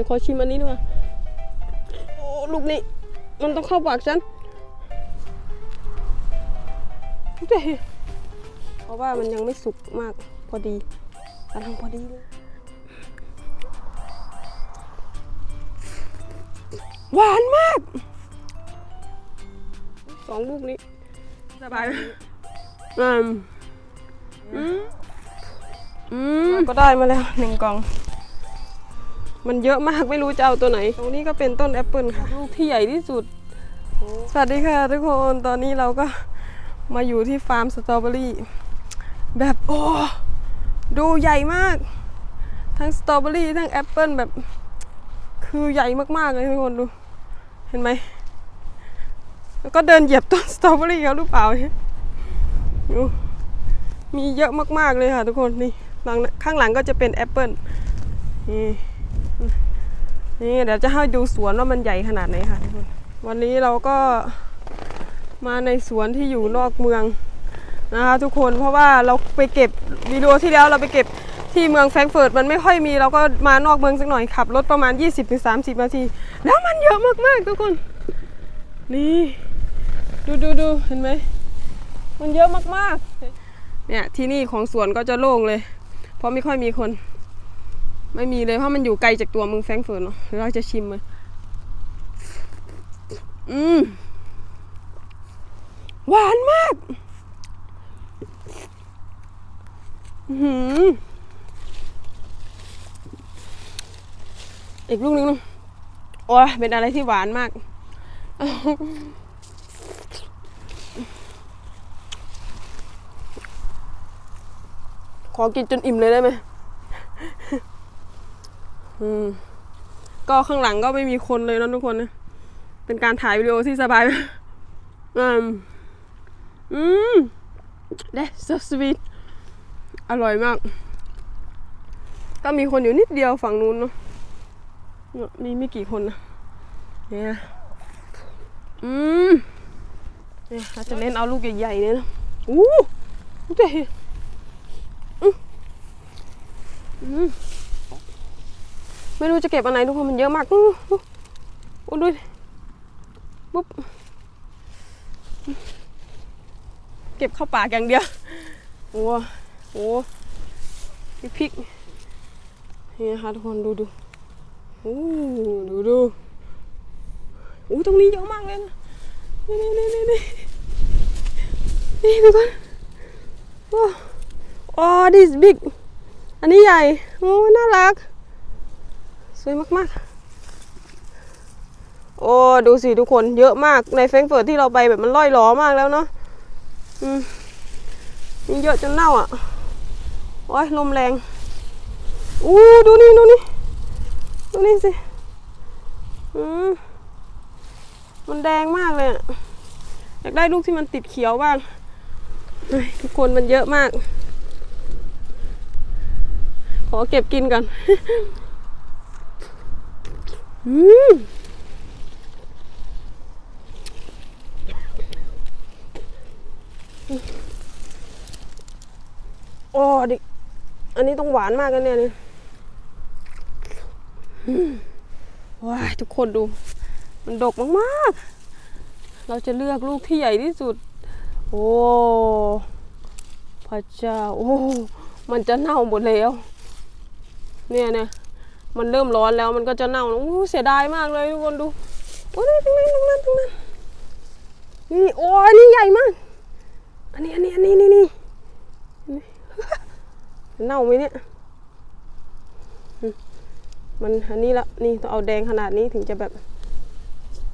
ดี๋ยวขอชิมอันนี้ดีกว่าโอ้ลูกนี่มันต้องเข้าปากฉันเด้เพราะว่ามันยังไม่สุกมากพอดีกำลังพอดีเลยหวานมาก สองลูกนี้ สบายไหมอืมอืมอืมก็ได้มาแล้วหนึ่งกล่อง มันเยอะมากไม่รู้จะเอาตัวไหน ตรงนี้ก็เป็นต้นแอปเปิลค่ะลูกที่ใหญ่ที่สุด สวัสดีค่ะทุกคนตอนนี้เราก็มาอยู่ที่ฟาร์มสตรอเบอรี่แบบโอ้ดูใหญ่มาก ทั้งสตรอเบอรี่ทั้งแอปเปิลแบบ คือใหญ่มากๆเลยทุกคนดู เห็นไหมแล้วก็เดินเหยียบต้นสตรอเบอรี่เขาหรือเปล่าเนี่ยดูมีเยอะมากๆเลยค่ะทุกคนนี่ข้างหลังก็จะเป็นแอปเปิลนี่ นี่เดี๋ยวจะให้ดูสวนว่ามันใหญ่ขนาดไหนค่ะทุกคนวันนี้เราก็มาในสวนที่อยู่นอกเมืองนะคะทุกคนเพราะว่าเราไปเก็บวิดีโอที่แล้วเราไปเก็บที่เมืองแฟรงก์เฟิร์ตมันไม่ค่อยมีเราก็มานอกเมืองสักหน่อยขับรถประมาณ 20-30 นาที แล้วมันเยอะมากๆทุกคน นี่ดูดูดูเห็นไหมมันเยอะมากๆเนี่ยที่นี่ของสวนก็จะโล่งเลย เพราะไม่ค่อยมีคน ไม่มีเลยเพราะมันอยู่ไกลจากตัวเมืองแฟรงก์เฟิร์ตเนาะเราจะชิมเลยอืมหวานมากหืออีกลูกนึงนึงโอ้ยเป็นอะไรที่หวานมาก ขอกินจนอิ่มเลยได้ไหม อืม ก็ข้างหลังก็ไม่มีคนเลยนะทุกคนนะ เป็นการถ่ายวิดีโอที่สบายมากอืม อืมเด้ so sweet อร่อยมาก ก็มีคนอยู่นิดเดียวฝั่งนู้นเนาะเนี่ยมีไม่กี่คนนะ เนี่ย อืม เนี่ยเราจะเล่นเอาลูกใหญ่ๆเนี่ยนะอู้ลูกใหญ่อืมอืม ไม่รู้จะเก็บอันไหนทุกคนมันเยอะมากอู้อู้อู้ดูปุ๊บเก็บเข้าปากอย่างเดียวโอ้โหมีพริกนี่นะคะทุกคนดูดูโอ้ดูดูโอ้ตรงนี้เยอะมากเลยนะนี่นี่นี่นี่นี่ทุกคนโอ้โอ้ this big อันนี้ใหญ่ โอ้ น่ารัก สวยมากๆ โอ้ดูสิทุกคนเยอะมากในแฟรงเฟิร์ตที่เราไปแบบมันล่อยหลอมากแล้วเนาะอืมนี่เยอะจนเน่าอะโอ้ยลมแรงอู้ดูนี่ดูนี่ดูนี่สิอืมมันแดงมากเลยอะอยากได้ลูกที่มันติดเขียวบ้างทุกคนมันเยอะมาก ขอเก็บกินก่อน อืมโอ้ดิอันนี้ต้องหวานมากกันเนี่ยนี่ว้ายทุกคนดู มันดกมากๆ เราจะเลือกลูกที่ใหญ่ที่สุด โอ้พระเจ้า โอ้ มันจะเน่าหมดแล้ว เนี่ยเนี่ย มันเริ่มร้อนแล้วมันก็จะเน่าโอ้เสียดายมากเลยทุกคนดูโอ้ยตรงนั้นตรงนั้นตรงนั้นนี่โอ้ยนี่ใหญ่มาก อันนี้อันนี้อันนี้นี่นี่เน่าไหมเนี่ยมันอันนี้ละนี่ต้องเอาแดงขนาดนี้ถึงจะแบบ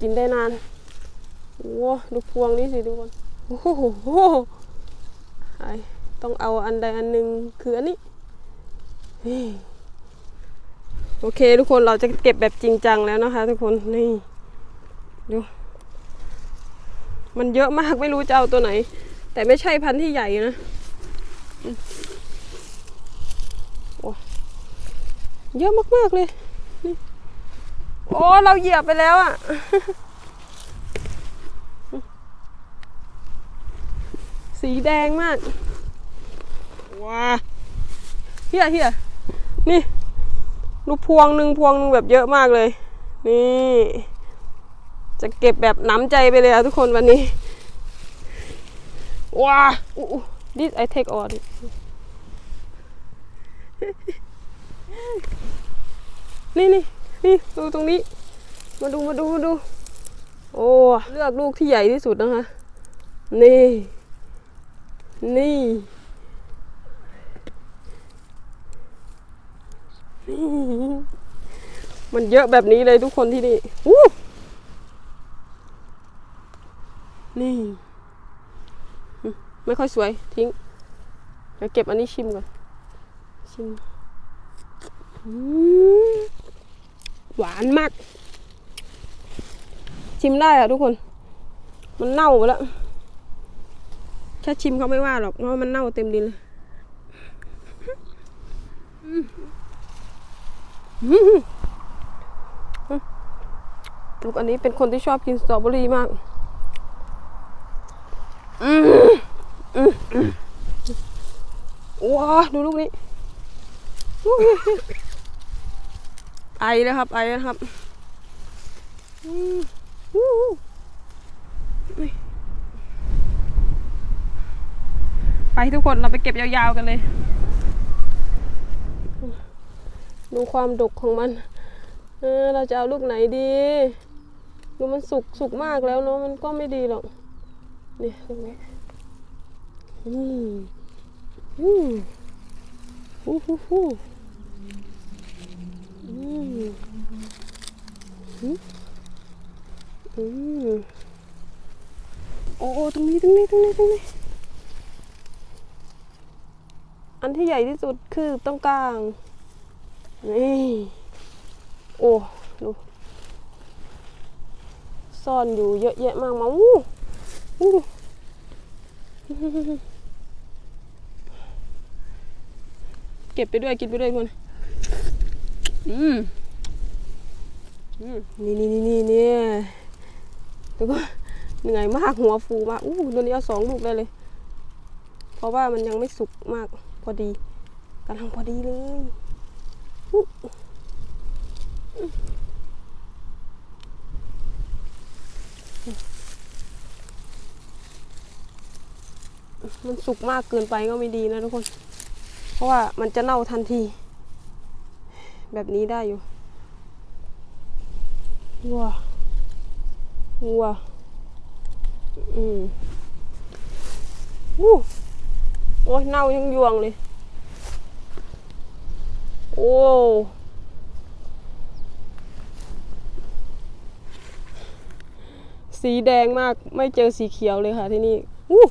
กินได้นานโอ้ดูพวงนี้สิทุกคนโอ้โหต้องเอาอันใดอันหนึ่งคืออันนี้ โอเคทุกคนเราจะเก็บแบบจริงจังแล้วนะคะ ทุกคนนี่ดูมันเยอะมากไม่รู้จะเอาตัวไหน แต่ไม่ใช่พันธุ์ที่ใหญ่นะเยอะมากๆเลยนี่โอ้เราเหยียบไปแล้วอะ่ะสีแดงมากว้าเฮียเฮียนี่ ดูพวงหนึ่งพวงหนึ่งแบบเยอะมากเลย นี่ จะเก็บแบบน้ำใจไปเลยอะทุกคนวันนี้ ว้าอู้ this I take all นี่นี่นี่ดูตรงนี้ มาดูมาดูมาดู โอ้เลือกลูกที่ใหญ่ที่สุดนะคะ นี่ นี่ มันเยอะแบบนี้เลยทุกคนที่นี่อู้นี่ ไม่ค่อยสวยทิ้งเดี๋ยวเก็บอันนี้ชิมก่อน ชิมหวานมาก ชิมได้อะทุกคน มันเน่าไปแล้วแค่ชิมเขาไม่ว่าหรอกเพราะมันเน่าเต็มดินเลย ลูกอันนี้เป็นคนที่ชอบกินสตรอเบอรี่มากว้าดูลูกนี้ไอแล้วครับ ไอแล้วครับไปทุกคนเราไปเก็บยาวๆกันเลย ดูความดกของมัน เออ เราจะเอาลูกไหนดี ดูมันสุกสุกมากแล้วเนาะ มันก็ไม่ดีหรอก นี่ลูกนี้อืมอืมฮู้ฮู้ฮู้อืมอืมอืมโอ้โอ้ตรงนี้ ตรงนี้ ตรงนี้ ตรงนี้ อันที่ใหญ่ที่สุดคือตรงกลาง นี่โอ้ดูซ่อนอยู่เยอะแยะมากมาอู้อู้เก็บไปด้วยกินไปด้วยคนอืมอืมนี่นี่นี่นี่นี่แล้วก็เหนื่อยมากหัวฟูมากอู้ตัวนี้เอาสองลูกได้เลย เพราะว่ามันยังไม่สุกมากพอดีกำลังพอดีเลย มันสุกมากเกินไปก็ไม่ดีนะทุกคน เพราะว่ามันจะเน่าทันที แบบนี้ได้อยู่ว้าว้าอืมวู้โอ้ยเน่ายังยวงเลย โอ้สีแดงมากไม่เจอสีเขียวเลยค่ะที่นี่อู้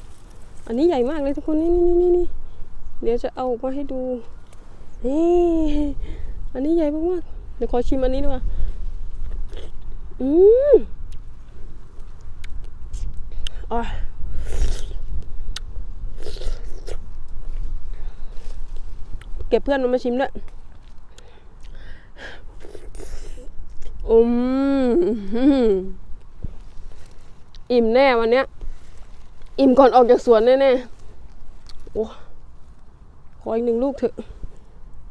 อันนี้ใหญ่มากเลยทุกคนนี่นี่นี่นี่เดี๋ยวจะเอาออกมาให้ดูนี่อันนี้ใหญ่มากๆเดี๋ยวขอชิมอันนี้ดีกว่าอืมอะเก็บเพื่อนมันมาชิมด้วย อืมอิ่มแน่วันเนี้ย อิ่มก่อนออกจากสวนแน่ๆโอ้ขออีกหนึ่งลูกเถอะ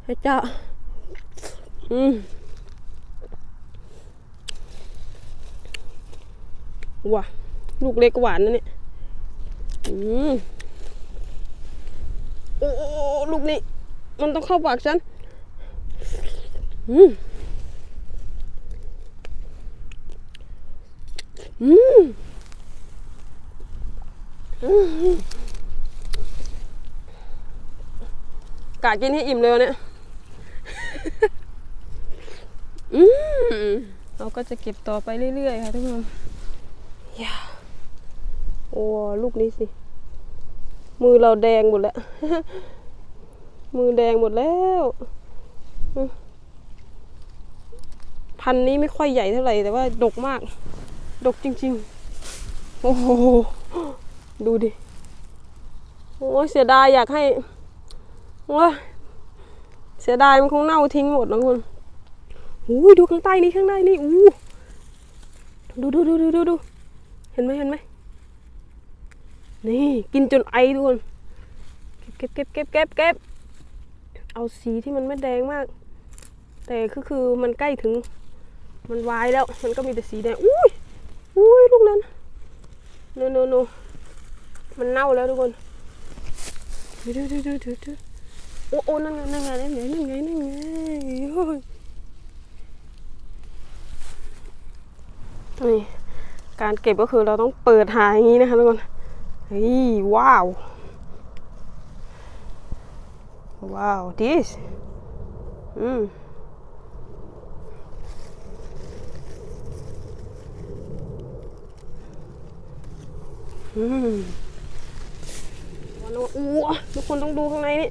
ให้เจ้า อืมว้าลูกเล็กหวานนะเนี่ย อืมโอ้โอ้โอ้ลูกนี้ มันต้องเข้าปากฉัน อืม อืมกะกินให้อิ่มเลยวันเนี่ยอืมเราก็จะเก็บต่อไปเรื่อยๆค่ะทุกคนอย่าโอ้ลูกนี้สิ มือเราแดงหมดแล้ว มือแดงหมดแล้วอืมพันธุ์นี้ไม่ค่อยใหญ่เท่าไหร่แต่ว่าดกมาก ดกจริง ๆ โอ้โห ดูดิ โอ้เสียดายอยากให้โอ้เสียดายมันคงเน่าทิ้งหมดนะคุณอู้ยดูข้างใต้นี่ข้างใต้นี่อู้ดูดูดูดูดูดูเห็นไหมเห็นไหมนี่กินจนไอทุกคนเก็บเก็บเก็บเก็บเก็บเก็บเอาสีที่มันไม่แดงมาก แต่ก็คือมันใกล้ถึงมันวายแล้ว มันก็มีแต่สีแดงอุ้ย อุ้ยลูกนั้นนโนโนมันเน่าแล้วทุกคนดูดูดูดูดูโอ้โอ้นั่นไงนั่นไงนั่นไงนั่นไงนั่นไงโอ้ยนี่การเก็บก็คือเราต้องเปิดหาอย่างนี้นะคะทุกคนเฮ้ยว้าว ว้าว this อืม อืมวันนี้อู้วทุกคนต้องดูข้างในนี่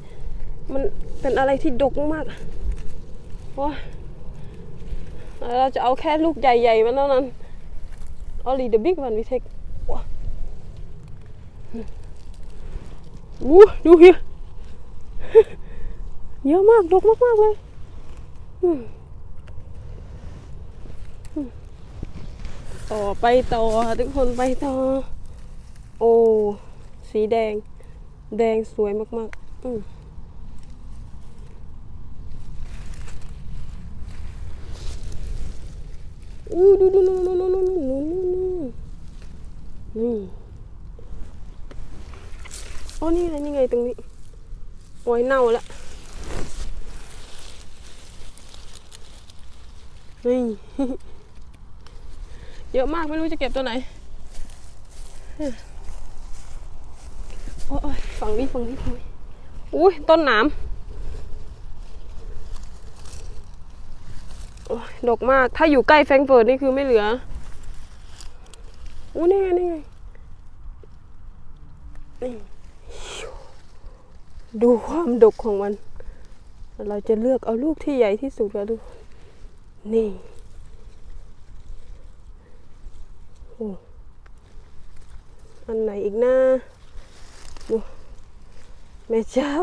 มันเป็นอะไรที่ดกมากๆโอ้ยเราจะเอาแค่ลูกใหญ่ๆมันเท่านั้น only the big one we take ว้าอู้ดูเฮียเยอะมาก ดกมากๆเลยต่อไปต่อค่ะทุกคนไปต่อ โอ้สีแดง แดงสวยมาก ๆ อืมอู้ดูดูดูดูดูดูดูดูดูนี่โอ้นี่ไงนี่ไงตรงนี้โอ้ยเน่าล้วนี่เยอะมากไม่รู้จะเก็บตัวไหน อ้ยฝั่งนี้ฝั่งนี้ฝั่งนี้อุ้ยต้นหนามโอ้ยดกมาก ถ้าอยู่ใกล้แฟรงก์เฟิร์ตนี่คือไม่เหลืออู้นี่ไงนี่ไงนี่ดูความดกของมัน เราจะเลือกเอาลูกที่ใหญ่ที่สุดแล้วดู นี่โอ้อันไหนอีกนะดูแม่เจ้า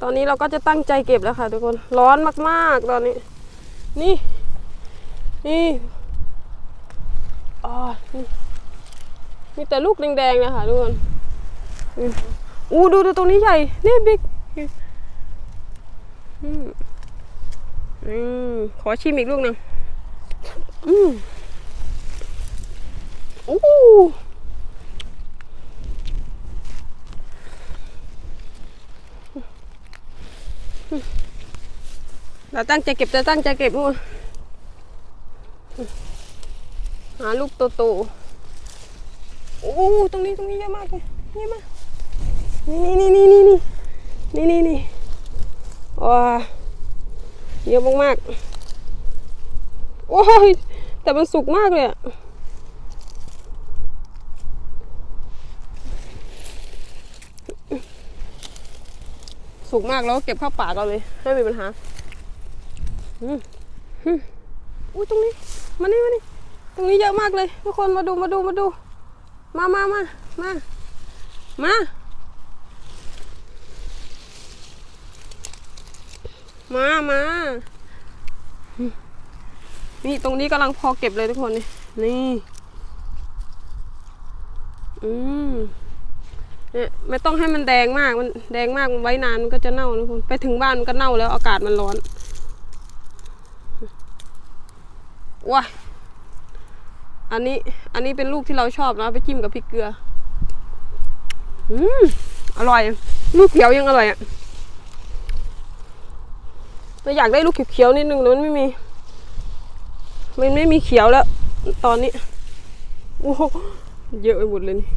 ตอนนี้เราก็จะตั้งใจเก็บแล้วค่ะ ทุกคน ร้อนมาก ๆ ตอนนี้ นี่ นี่อ๋อนี่ มีแต่ลูกแดงๆนะคะทุกคนอืมอู้ดูดูตรงนี้ใหญ่ นี่บิ๊กอืมอืมขอชิมอีกลูกหนึ่งอืมอู้ เราตั้งใจเก็บจะตั้งใจเก็บทุกคนหาลูกโตๆโอ้ตรงนี้ตรงนี้เยอะมากเลยเยอะมากนี่นี่นี่นี่นี่นี่นี่นี่ว้าเยอะมากๆโอ้ยแต่มันสุกมากเลยอะ สุกมากแล้วเก็บเข้าปากเราเลยไม่มีปัญหาอืออุ้ยตรงนี้มานี่มานี่ตรงนี้เยอะมากเลยทุกคนมาดูมาดูมาดู มามามามามามามาอืมนี่ตรงนี้กำลังพอเก็บเลยทุกคนนี่นี่อืม เนี่ยไม่ต้องให้มันแดงมากมันแดงมากมันไว้นานมันก็จะเน่านะทุกคนไปถึงบ้านมันก็เน่าแล้วอากาศมันร้อนว้าอันนี้อันนี้เป็นลูกที่เราชอบนะไปจิ้มกับพริกเกลืออืมอร่อย ลูกเขียวยังอร่อยอะเราอยากได้ลูกเขียวๆนิดนึงแต่มันไม่มี มันไม่มีเขียวแล้ว ตอนนี้โอ้โหเยอะไปหมดเลยนี่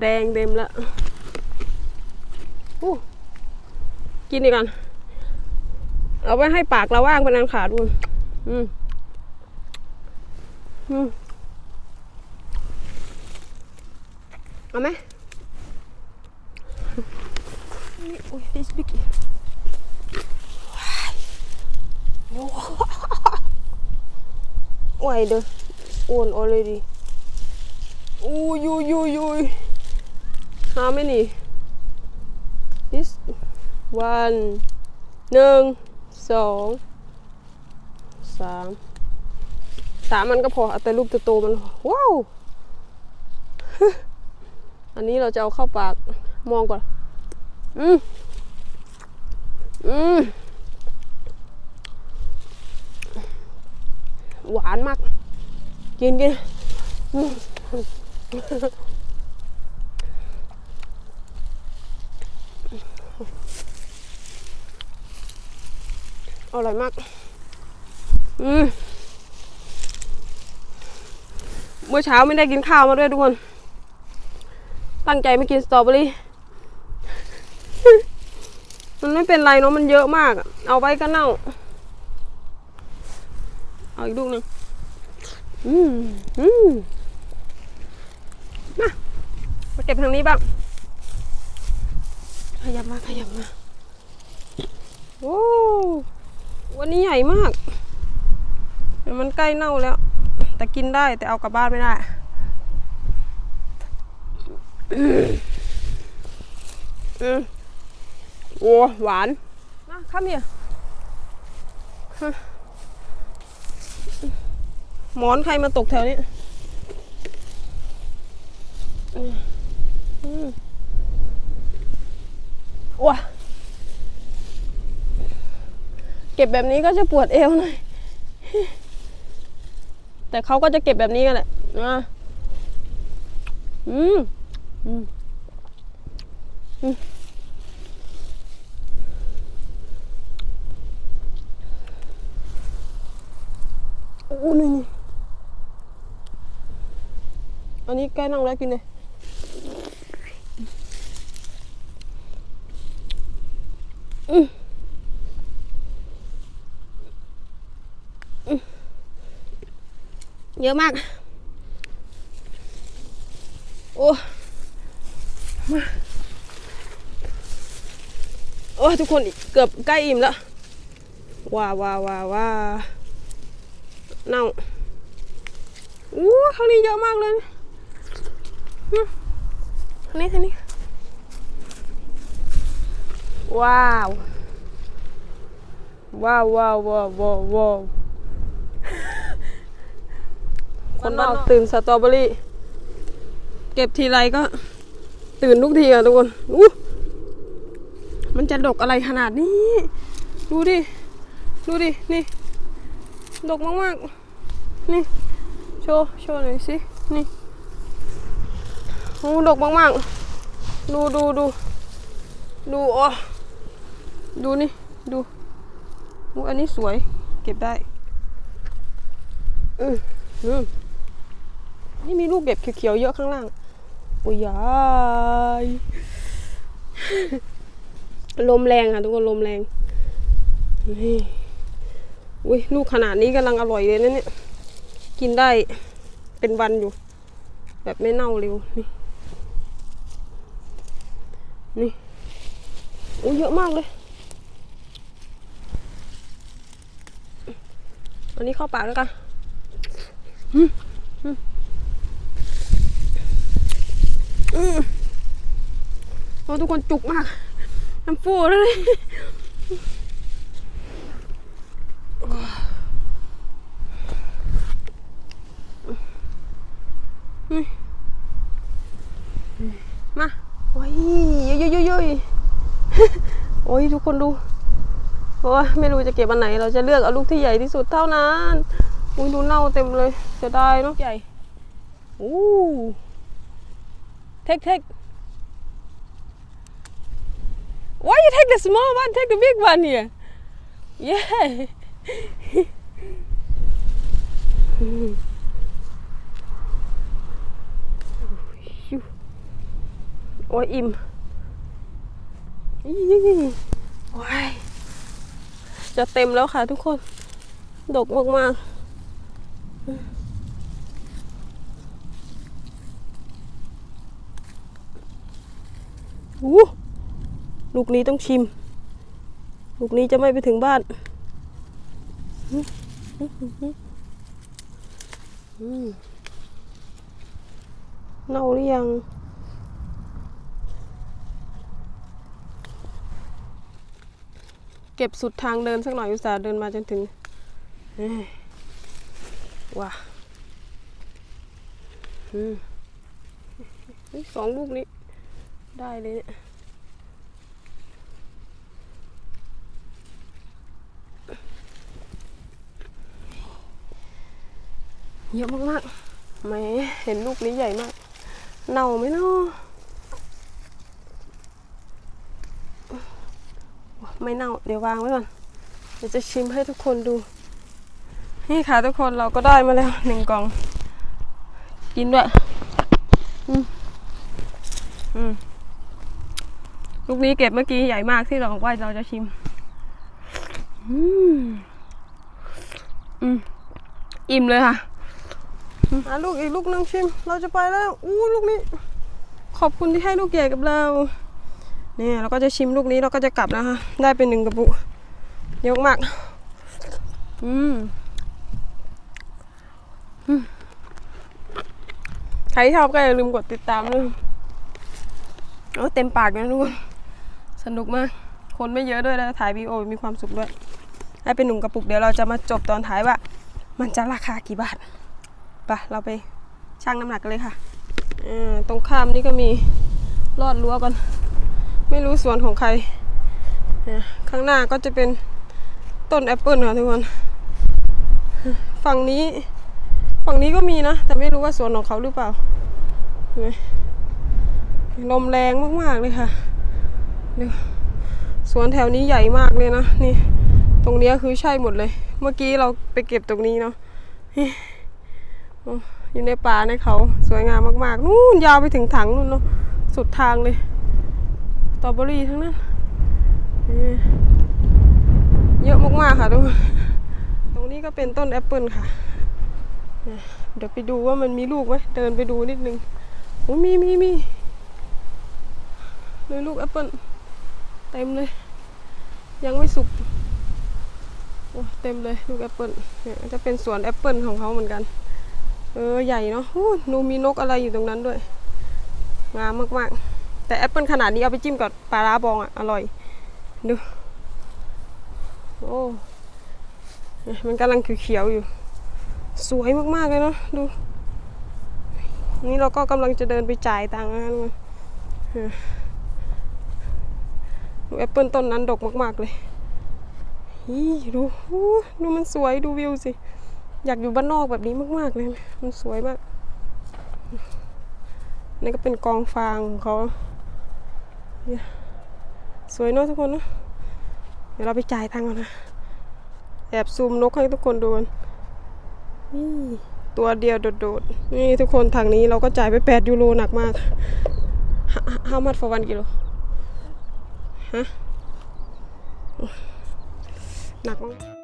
แดงเต็มแล้วอู้กินดีกัน เอาไว้ให้ปากเราว่างเป็นอันขาดด้วยอืม อืม เอาไหมนี่โอ้ย this big ว้ายเด้อ own already อู้ยูยูยู how many this one หนึ่งสองสามสามมันก็พอเอาแต่ลูกโตมัน ว้าว อันนี้เราจะเอาเข้าปากมองก่อน อืมอืมหวานมาก กินกินอร่อยมาก อืมเมื่อเช้าไม่ได้กินข้าวมาด้วยทุกคน ตั้งใจไม่กินสตรอเบอรี่ มันไม่เป็นไรเนาะ มันเยอะมาก เอาไว้ก็เน่า เอาอีกลูกหนึ่ง อืมอืมมามาเก็บทางนี้บ้างขยับมาขยับมาโอ้วันนี้ใหญ่มากแต่มันใกล้เน่าแล้ว แต่กินได้แต่เอากลับบ้านไม่ได้อืมโอ้หวานมาข้ามเฮีย หมอนใครมาตกแถวนี้อืมอืมว้าเก็บแบบนี้ก็จะปวดเอวหน่อย แต่เขาก็จะเก็บแบบนี้กันแหละนะอืมอืมอืมโอ้นี่ อันนี้ใกล้นั่งแล้วกินเลยอืมเยอะมาก โอ้มาโอ้ทุกคนเกือบใกล้อิ่มแล้ว ว้าว้าว้าว้าเน่าอู้ข้างนี้เยอะมากเลย ทางนี้ทางนี้ ว้าว ว้าวว้าวว้าวว้าวว้าวคนนอกตื่นสตรอเบอรี่ เก็บทีไรก็ ตื่นทุกทีอะทุกคนอู้มันจะดกอะไรขนาดนี้ ดูดิ ดูดิ นี่ ดกมาก ๆ นี่ โชว์ โชว์หน่อยสิ นี่ โอ้ดกมากๆ ดูดูดูดูอ๋อดูนี่ ดูอู้อันนี้สวย เก็บได้อืมอืมนี่มีลูกแบบเขียวๆเยอะข้างล่างโอ้ยยายลมแรงค่ะทุกคนลมแรงนี่อุ้ยลูกขนาดนี้กำลังอร่อยเลยนะเนี่ย กินได้เป็นวันอยู่ แบบไม่เน่าเร็วนี่ นี่โอ้ยเยอะมากเลย อันนี้เข้าปากแล้วกันอืมอืมอืมโอ้ทุกคนจุกมากน้ำฟูเลย มาโอ้ยเยอะๆๆ โอ้ยทุกคนดูโอ้ยไม่รู้จะเก็บอันไหน เราจะเลือกเอาลูกที่ใหญ่ที่สุดเท่านั้นอุ้ยดูเน่าเต็มเลยเสียดายเนาะใหญ่อู้เทคเทค Why you take the small one? Take the big one here. Yeah. โอ้ยอิ่ม อี้โอ้ยจะเต็มแล้วค่ะทุกคน ดกมากๆอู้ลูกนี้ต้องชิม ลูกนี้จะไม่ไปถึงบ้านเน่าหรือยัง เก็บสุดทางเดินสักหน่อยอุตส่าห์เดินมาจนถึงว้าสองลูกนี้ ได้เลยเนี่ยเยอะมากๆแหมเห็นลูกนี้ใหญ่มาก เน่าไหมเนาะ ไม่เน่า เดี๋ยววางไว้ก่อน เดี๋ยวจะชิมให้ทุกคนดู นี่ค่ะทุกคนเราก็ได้มาแล้วหนึ่งกล่อง กินด้วย อืมอืมลูกนี้เก็บเมื่อกี้ใหญ่มากที่เราบอกว่าเราจะชิม อืมอืมอิ่มเลยค่ะอะลูกอีกลูกนึงชิม เราจะไปแล้ว อู้ลูกนี้ ขอบคุณที่ให้ลูกใหญ่กับเรา นี่ยเราก็จะชิมลูกนี้เราก็จะกลับนะคะ ได้เป็นหนึ่งกระปุกเยอะมาก อืมใครชอบก็อย่าลืมกดติดตามด้วยโอ้เต็มปากนะทุกคนสนุกมาก คนไม่เยอะด้วยแล้วถ่ายวีดีโอมีความสุขด้วยได้เป็นหนึ่งกระปุกเดี๋ยวเราจะมาจบตอนท้ายว่า มันจะราคากี่บาทไปเราไปชั่งน้ำหนักกันเลยค่ะอตรงข้ามนี่ก็มีลอดรั้วก่อน ไม่รู้สวนของใคร ข้างหน้าก็จะเป็นต้นแอปเปิลค่ะทุกคน ฝั่งนี้ ฝั่งนี้ก็มีนะ แต่ไม่รู้ว่าสวนของเขาหรือเปล่าเห็นไหมลมแรงมาก ๆ เลยค่ะเดี๋ยวสวนแถวนี้ใหญ่มากเลยนะ นี่ ตรงนี้คือใช่หมดเลย เมื่อกี้เราไปเก็บตรงนี้เนาะโอ้อยู่ในป่าในเขาสวยงามมาก ๆ นู่นยาวไปถึงถังนู่นเนาะสุดทางเลย ตรอเบอรี่ทั้งนั้นเยอะมากๆค่ะทุกคนตรงนี้ก็เป็นต้นแอปเปิลค่ะ เดี๋ยวไปดูว่ามันมีลูกไหมเดินไปดูนิดนึงโอ้มีมีมีเลยลูกแอปเปิลเต็มเลย ยังไม่สุกโอ้เต็มเลยลูกแอปเปิลเนี่ยจะเป็นสวนแอปเปิลของเขาเหมือนกัน เออใหญ่เนาะนูมีนกอะไรอยู่ตรงนั้นด้วย งามมากๆ แต่แอปเปิลขนาดนี้เอาไปจิ้มกับปลาร้าบองอะ อร่อย ดู โอ้ยมันกำลังเขียวๆอยู่ สวยมากๆเลยเนาะดู นี่เราก็กำลังจะเดินไปจ่ายตังค์นะทุกคนเออดูแอปเปิลต้นนั้นดกมาก ๆเลยอีดูดูมันสวยดูวิวสิ อยากอยู่บ้านนอกแบบนี้มาก ๆ เลยมันสวยมากนี่ก็เป็นกองฟางของเขา เนี่ยสวยเนาะทุกคนเนาะเดี๋ยวเราไปจ่ายตังค์กันนะแอบซูมนกให้ทุกคนดูกันนี่ตัวเดียวโดดๆนี่ทุกคนทางนี้เราก็จ่ายไปแปดยูโรหนักมาก How much for one kilo ฮะหนักมาก